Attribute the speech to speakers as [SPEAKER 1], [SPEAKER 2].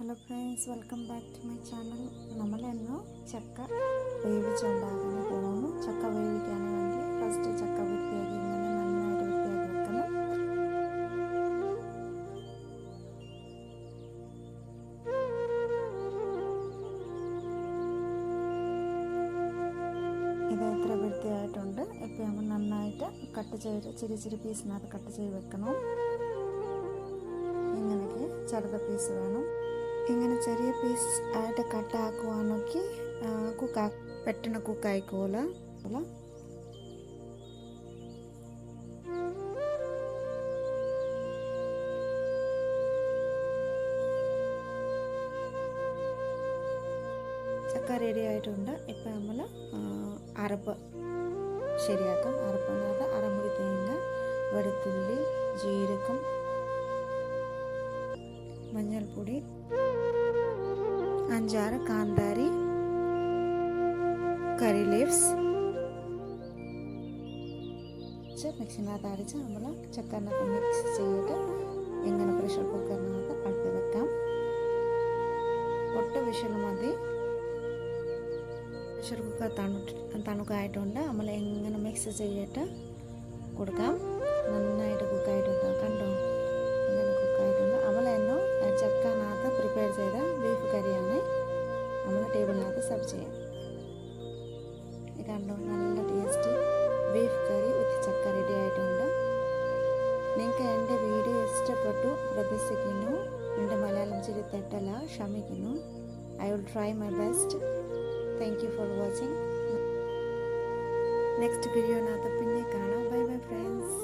[SPEAKER 1] Hello friends welcome back to my channel നമ്മളിന്ന് ചക്ക വേവിച്ചുണ്ടാക്കാൻ പോകുന്നു. ചക്ക വേവിക്കാൻ വേണ്ടി ഫസ്റ്റ് ചക്ക വൃത്തിയാക്കി ഇങ്ങനെ നന്നായിട്ട് വൃത്തിയാക്കി വെക്കണം. ഇത് എത്ര വൃത്തിയായിട്ടുണ്ട്? ഇപ്പം നമ്മൾ നന്നായിട്ട് കട്ട് ചെയ്ത് ചെറിയ ചെറിയ പീസിനകത്ത് കട്ട് ചെയ്ത് വെക്കണം. ഇങ്ങനെയൊക്കെ ചെറുത പീസ് വേണം. ഇങ്ങനെ ചെറിയ പീസ് ആയിട്ട് കട്ടാക്കുവാണെങ്കിൽ കുക്കാ പെട്ടെന്ന് കുക്കായിക്കോല ചക്ക റെഡി ആയിട്ടുണ്ട്. ഇപ്പം നമ്മൾ അരപ്പ് ശരിയാക്കാം. അരപ്പ് എന്ന് പറഞ്ഞാൽ അരമുറി തേങ്ങ വെളുത്തുള്ളി ജീരകം മഞ്ഞൾപ്പൊടി അഞ്ചാറ് കാന്താരി കറി ലീവ്സ് മിക്സിനകത്ത് അടിച്ച് നമ്മൾ ചക്കറിനകത്ത് മിക്സ് ചെയ്തിട്ട് ഇങ്ങനെ പ്രഷർ കുക്കറിനകത്ത് അടുത്ത് വെക്കാം. ഒട്ട് വിഷൽ മതി. പ്രഷർ കുക്കർ തണു തണുക്കായിട്ടുണ്ട് നമ്മൾ എങ്ങനെ മിക്സ് ചെയ്തിട്ട് കൊടുക്കാം? നന്നായിട്ട് ടേബിളിനകത്ത് സെർവ് ചെയ്യാം. കണ്ടോ? നല്ല ടേസ്റ്റ്. ബീഫ് കറി വിത്ത് ചക്ക റെഡി ആയിട്ടുണ്ട്. നിങ്ങൾക്ക് എന്റെ വീഡിയോ ഇഷ്ടപ്പെട്ടു പ്രതീക്ഷിക്കുന്നു. എന്റെ മലയാളം ചിരി തെറ്റല്ല ക്ഷമിക്കുന്നു. I will try my best thank you for watching next വീഡിയോനകത്ത് പിന്നെ കാണാം. Bye bye friends